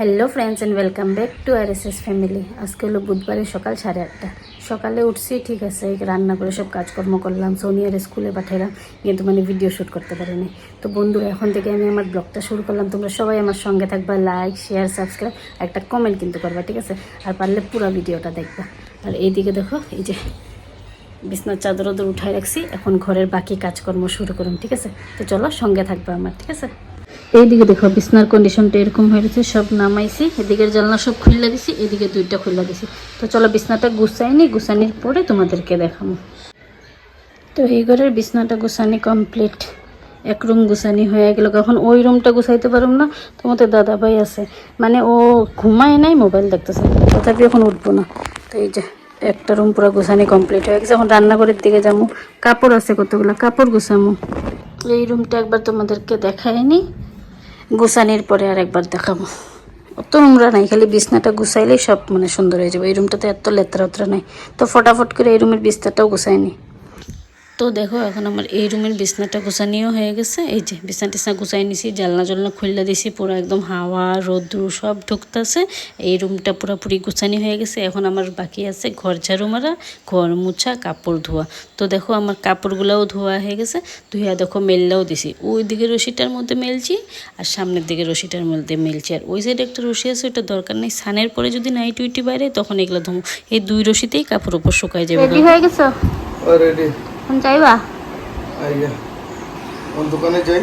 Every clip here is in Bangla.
Hello friends and welcome back to R S S family আজকে হলো বুধবারে সকাল সাড়ে আটটা। সকালে উঠছি, ঠিক আছে রান্না করে সব কাজকর্ম করলাম সোনিয়ার স্কুলে পাঠাইলাম কিন্তু মানে ভিডিও শ্যুট করতে পারিনি। তো বন্ধুরা, এখন থেকে আমি আমার ব্লগটা শুরু করলাম। তোমরা সবাই আমার সঙ্গে থাকবা লাইক শেয়ার সাবস্ক্রাইব একটা কমেন্ট কিন্তু করবা, ঠিক আছে? আর পারলে পুরো ভিডিওটা দেখবা। আর এইদিকে দেখো, এই যে বিছনার চাদর ওদর উঠাই রাখছি, এখন ঘরের বাকি কাজকর্ম শুরু করুন, ঠিক আছে? তো চলো সঙ্গে থাকবে আমার, ঠিক আছে? এইদিকে দেখো, বিছনার কন্ডিশনটা এরকম হয়ে গেছে সব নামাইছি, এদিকের জানলা সব খুললা দিছি এদিকে দুইটা খুললা দিছি তো চলো বিছনাটা গুছাইনি গুছানির পরে তোমাদেরকে দেখাবো। তো এই ঘরের বিছনাটা গুছানি কমপ্লিট এক রুম গুছানি হয়ে গেল এখন ওই রুমটা গুছাইতে পারুম না, তোমাদের দাদা ভাই আছে। মানে ও ঘুমায় নাই মোবাইল দেখতেছে, তথাপি এখন উঠবো না। তো এই যে, একটা রুম পুরো গুছানি কমপ্লিট হয়ে গেছে, এখন রান্নাঘরের দিকে যাব। কাপড় আছে কতগুলো? কাপড় গুছামো এই রুমটা একবার তোমাদেরকে দেখায়নি। গুছানির পরে আর একবার দেখাবো। অত নোংরা নাই, খালি বিছনাটা গুছাইলেই সব মানে সুন্দর হয়ে যাবে। এই রুমটাতে এত লেতরা উতরা নাই। তো ফটাফট করে এই রুমের বিছনাটাও গুছাইনি তো দেখো এখন আমার এই রুমের বিছনাটা গুছানিও হয়ে গেছে। এই যে বিছনা টিছনা গুছাই নিছি জানলা জলনা খুললা দিছি পুরো একদম হাওয়া রোদ্রু সব ঢুকতেছে। এই রুমটা পুরোপুরি গুছানি হয়ে গেছে। এখন আমার বাকি আছে ঘর ঝাড়ু মারা ঘর মুছা কাপড় ধোয়া। তো দেখো আমার কাপড়গুলোও ধোয়া হয়ে গেছে। ধুয়া দেখো মেললাও দিছি। ওই দিকে রশিটার মধ্যে মেলছি আর সামনের দিকে রশিটার মধ্যে মেলছি। আর ওই সাইডে একটা রশি আছে ওটা দরকার নেই। সানের পরে যদি নাইট উইটি বাইরে তখন এগুলো ধুমো। এই দুই রশিতেই কাপড় উপর শুকাই যাবে। রেডি হয়ে গেছো? রেডি এখন যাইবা? আইয়া কোন দোকানে যাই?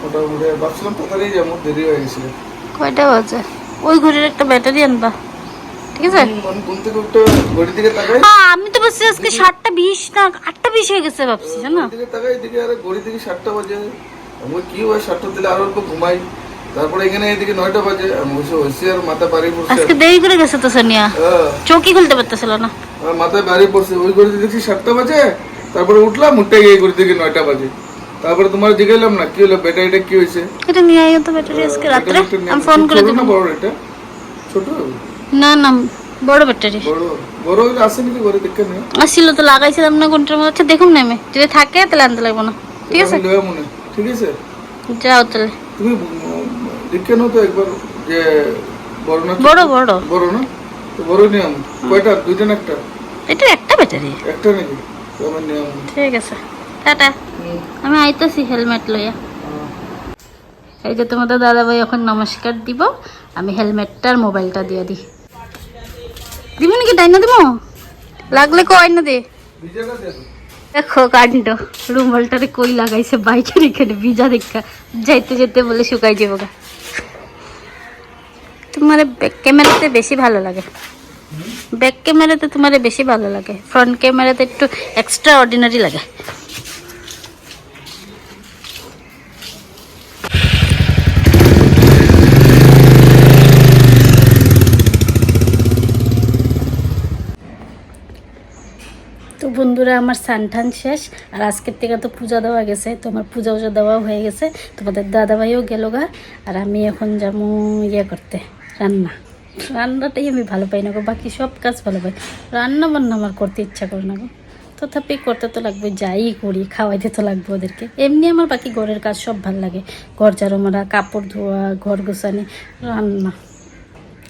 মোটামুটি ভাবছিলাম তাড়াতাড়ি যাব দেরি হয়ে গেছিল কয়টা বাজে? ওই ঘড়ির একটা ব্যাটারি আনবা। ঠিক আছে? ঘড়ির দিকে তাকাই। হ্যাঁ আমি তো বলছি আজকে সাতটা বিশ না আটটা বিশ হয়ে গেছে ভাবছি জানো? ঘড়ির দিকে তাকাই এদিকে আরে ঘড়ি দিকে সাতটা বাজে। আমি কি হয় সাতটা দিলে আরও অল্প ঘুমাই। তারপরে এখানে এদিকে নয়টা বাজে আমি বসে হয়েছি আর মাথা আজকে দেরি করে গেছে তো সোনিয়া। হ্যাঁ, চৌকি খুলতে পারতেছিল না। আর মাথায় বাড়ি পড়ছে ওই ঘড়ি দেখছি সাতটা বাজে তারপরে উঠলাম উঠে গিয়ে ঘড়ি থেকে নয়টা বাজে। তারপরে তোমার জিগাইলাম না কি হলো ব্যাটারিটা কি হয়েছে? এটা নিয়ে আইও তো ব্যাটারি আজকে নিয়ে- আমি ফোন করে দেবো না বড় এটা? ছোট? না না বড় ব্যাটারি বড়? বড় আসে নাকি ঘরে দেখে নিয়ে আসছিল তো লাগাইছিলাম না কোনটার মধ্যে আচ্ছা দেখুন না আমি। যদি থাকে তাহলে আনতে লাগবো না। ঠিক আছে? মনে ঠিক আছে? যাও তাহলে। তুমি দেখে নাও তো একবার যে বড় না বড় বড়। বড় না? বড় নিয়ম। কয়টা? দুইটা না একটা? এটা একটা ব্যাটারি। একটা নাকি? আমার নিয়ম। ঠিক আছে। টাটা। আমি আইতেছি হেলমেট লইয়া। এই যে তোমাদের দাদাভাই এখন নমস্কার দিব। আমি হেলমেটটার মোবাইলটা দিয়ে দিই। দিব নাকি তাই না দিব? লাগলে কয় না দে। দেখো কাণ্ড। রুমালটারে কই লাগাইছে? বাইকের এখানে ভিজা দেখা। যাইতে যেতে বলে শুকাই যাব গা তোমার ব্যাক ক্যামেরাতে বেশি ভালো লাগে। ব্যাক ক্যামেরাতে তোমার বেশি ভালো লাগে। ফ্রন্ট ক্যামেরাতে একটু এক্সট্রা অর্ডিনারি লাগে। তো বন্ধুরা, আমার সানঠান শেষ, আর আজকের থেকে তো পূজা দেওয়া গেছে। তো আমার পূজা উজা দেওয়াও হয়ে গেছে। তোমাদের দাদাভাইও গেল গা, আর আমি এখন যাব ইয়ে করতে। রান্না। রান্নাটাই আমি ভালো পাই না গো, বাকি সব কাজ ভালো পাই। রান্না বান্না আমার করতে ইচ্ছা করে না গো। তথাপি করতে তো লাগবে, যাই করি, খাওয়াইতে তো লাগবে ওদেরকে। এমনি আমার বাকি ঘরের কাজ সব ভালো লাগে। ঘর ঝাড়ু মারা, কাপড় ধোয়া, ঘর গোছানি, রান্না।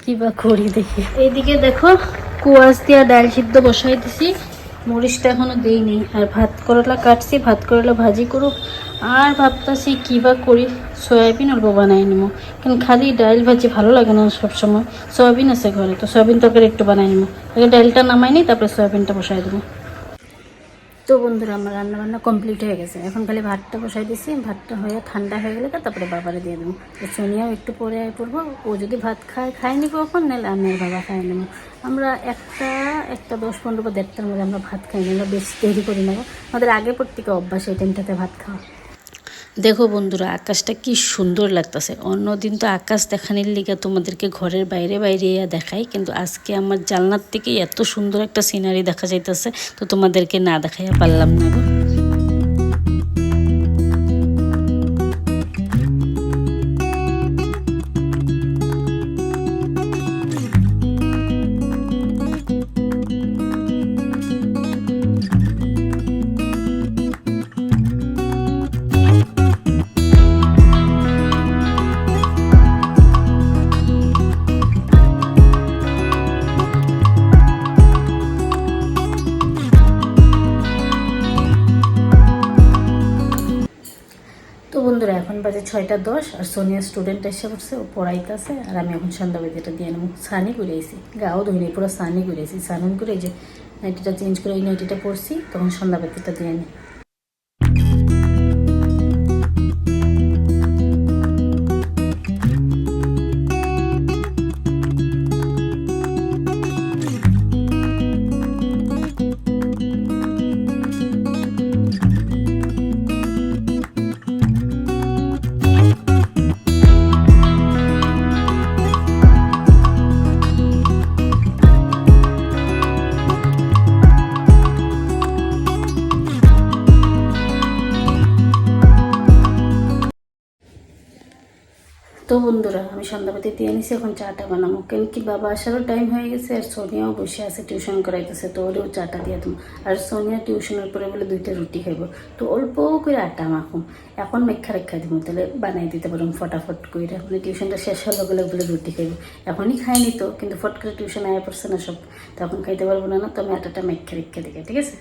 কি বা করি দেখি। এইদিকে দেখো, কুয়াশ দিয়া ডাল সিদ্ধ বসাই দিছি। মরিচটা এখনও দেইনি। আর ভাত করলা কাটছি, ভাত করলা ভাজি করুক। আর ভাবতাছি কি বা করি। সয়াবিন অল্প বানাই নিব কারণ খালি ডাল ভাজি ভালো লাগে না সবসময়। সয়াবিন আছে ঘরে, তো সয়াবিন তরকারি একটু বানাই নিব আগে ডালটা নামাই নিই, তারপরে সয়াবিনটা বসাই দেবো। তো বন্ধুরা, আমার রান্না বান্না কমপ্লিট হয়ে গেছে। এখন খালি ভাতটা বসাই দিছি। ভাতটা হয়ে ঠান্ডা হয়ে গেলে তারপরে বাবারে দিয়ে দেবো। সোনিয়াও একটু পরে পড়ব। ও যদি ভাত খায় খাই নিব এখন নাহলে আমি বাবা খাই নেব আমরা একটা একটা দশ পনেরো বা দেড়টার মধ্যে আমরা ভাত খাই নিই আমরা বেশি দেরি করি নেব আমাদের আগে পর থেকে অভ্যাস, এই টাইমটাতে ভাত খাওয়া। দেখো বন্ধুরা, আকাশটা কি সুন্দর লাগতেছে। অন্যদিন তো আকাশ দেখানোর লিগে তোমাদেরকে ঘরের বাইরে বাইরে দেখাই, কিন্তু আজকে আমার জালনার থেকে এত সুন্দর একটা সিনারি দেখা যাইতেছে, তো তোমাদেরকে না দেখাইয়া পারলাম না গো বাজে ছয়টা দশ আর সোনিয়া স্টুডেন্ট এসে পড়ছে, ও পড়াইতেছে, আর আমি এখন সন্ধ্যাবেদিটা দিয়ে নেব সানি আইসি গাও ধুইনি পুরো সানি ঘুরেছি সানুন করে যে নাইটিটা চেঞ্জ করে ওই নাইটিটা পড়ছি, তখন সন্ধ্যাবেদিটা দিয়ে নিই তো বন্ধুরা, আমি সন্ধ্যাবাতি দিয়ে নিছি, এখন চাটা বানাবো। কেন কি বাবা, আসারও টাইম হয়ে গেছে, আর সোনিয়াও বসে আছে টিউশন করাইতেছে, তো ওরেও চাটা দিয়ে দেবো। আর সোনিয়া টিউশনের পরে বলে দুইটা রুটি খাইব, তো অল্প করে আটা মাখুম। এখন মেখা রেখা দিব, তাহলে বানাই দিতে পারুম, ফটাফট করে মানে টিউশনটা শেষ হলো বলে বলে রুটি খাইব। এখনই খাইনি তো, কিন্তু ফট করে টিউশন আয়া পড়ছে না সব তখন খাইতে পারব না না, তো আমি আটাটা মেখা রেখা দিকে ঠিক আছে?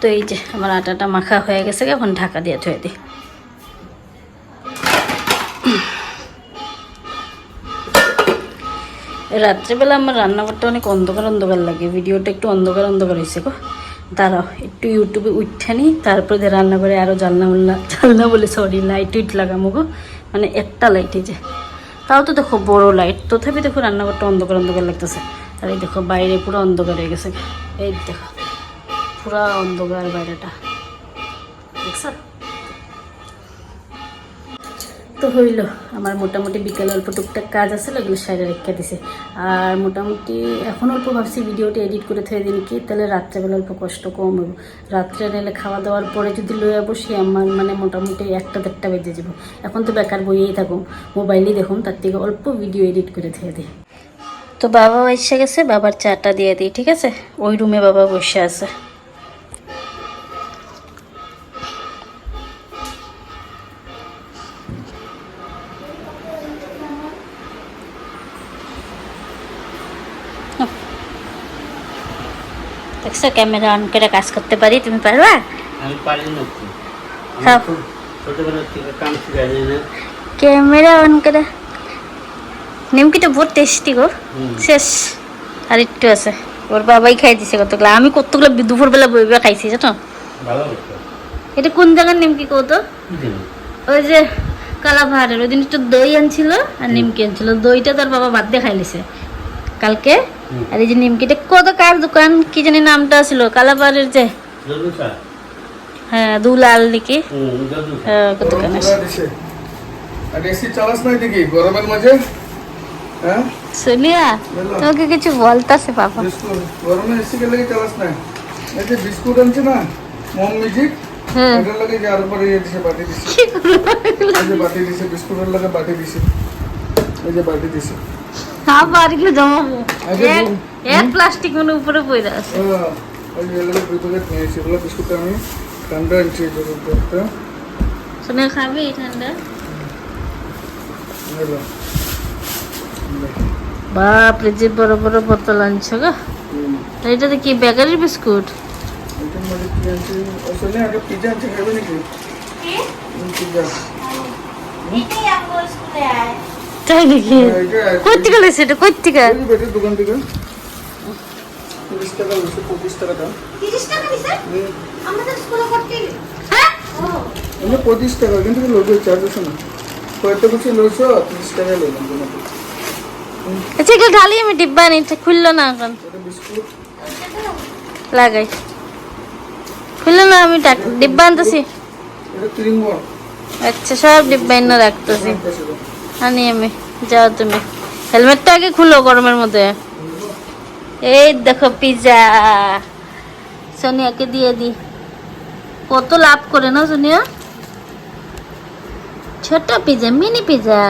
তো এই যে আমার আটাটা মাখা হয়ে গেছে এখন ঢাকা দিয়ে থয়ে দিই। রাত্রেবেলা আমার রান্নাঘরটা অনেক অন্ধকার অন্ধকার লাগে, ভিডিওটা একটু অন্ধকার অন্ধকার হয়েছে গো। দাঁড়াও, একটু ইউটিউবে উঠে উঠানি তারপরে দিয়ে রান্না করে আরও জানলা উল্লা জানলা বলে সরি লাইট উইট লাগামো গো। মানে একটা লাইট এই যে। তাও তো দেখো বড় লাইট তথাপি দেখো রান্নাঘরটা অন্ধকার অন্ধকার লাগতেছে। আর এই দেখো বাইরে পুরো অন্ধকার হয়ে গেছে এই দেখো। পুরা অন্ধকার বাইরেটা। তো হইল, আমার মোটামুটি বিকেলে অল্প টুকটাক কাজ আছে ওগুলো সাইডে রেখে দিছে। আর মোটামুটি এখন অল্প ভাবছি ভিডিওটা এডিট করে থয়ে দিন কি, তাহলে রাত্রেবেলা অল্প কষ্ট কম হইব। রাত্রে নিলে খাওয়া দাওয়ার পরে যদি লইয়া বসি, আমার মানে মোটামুটি একটা দেড়টা বেজে যাব এখন তো বেকার বইয়েই থাকুম, মোবাইলেই দেখুন তার থেকে অল্প ভিডিও এডিট করে থয়ে দিই। তো বাবা এসে গেছে, বাবার চাটা দিয়ে দিই, ঠিক আছে? ওই রুমে বাবা বসে আছে। দেখছ ক্যামেরা অন করে কাজ করতে পারি তুমি পারবা? আমি পারি না তো। আমি। খুব ছোটবেলা থেকে কাম শিখাই না। ক্যামেরা অন করে নিমকিটা বহুত টেস্টি গো। শেষ। আর একটু আছে। ওর বাবাই খাই দিছে কতগুলো। আমি কতগুলো দুপুরবেলা বই বই খাইছি জানো? এটা কোন জায়গার নিমকি কত ওই যে কালাপাহাড়ের ওই দিন একটু দই আনছিল আর নিমকি আনছিল। দইটা তোর বাবা বাদ দিয়ে খাইলিছে কালকে। আর এই যে নিমকিটা কত কার দোকান? কি জানি নামটা ছিল কালাপাহাড়ের যে। হ্যাঁ দুলাল নাকি? হ্যাঁ, কত দোকান আছে। আর এসি চালাস নাই দেখি গরমের মাঝে? হ্যাঁ? সোনিয়া তোমাকে কিছু বলতাছে বাবা। গরমে এসি কে লেগে চালাস না এই যে বিস্কুট আনছে না মম মিউজিক এটার লাগে যে আর উপরে বাটি দিছে। এই যে বাটি দিছে বিস্কুটের লাগে বাটি দিছে। এই যে বাটি দিছে। আবার এগুলো জমাবো। এক প্লাস্টিক মানে উপরে পড়ে আছে। এই যে এগুলো দুই প্যাকেট নিয়েছি এগুলো বিস্কুট আমি ঠান্ডা আনছি এই একটা শুনে খাবি ঠান্ডা? এগুলো। বাপরে যে বড় বড় বোতল আনছো গো। এটাতে কি বেকারির বিস্কুট? কি? পিজা তাই নাকি? কই থেকে লেছে এটা? কই থেকে? দোকান থেকে? টাকা হয়েছে পঁচিশ টাকা দাম হুম। এমনি পঁচিশ টাকা কিন্তু লোকের চার্জ আছে না। কয়েকটা কিছু লোকছো তিরিশ টাকায় লোলাম আচ্ছা ঢালি আমি ডিব্বা খুললো না এখন। লাগাই। খুললো না আমি ডিব্বা আনতেছি। এটা ক্রিম বল আচ্ছা সব ডিব্বা এনে রাখতেছি। আনি আমি, যাও তুমি। হেলমেটটা আগে খুলো গরমের মধ্যে। এই দেখো পিজা সোনিয়াকে দিয়ে দি। কত লাভ করে না সোনিয়া? ছোট পিজা মিনি পিজা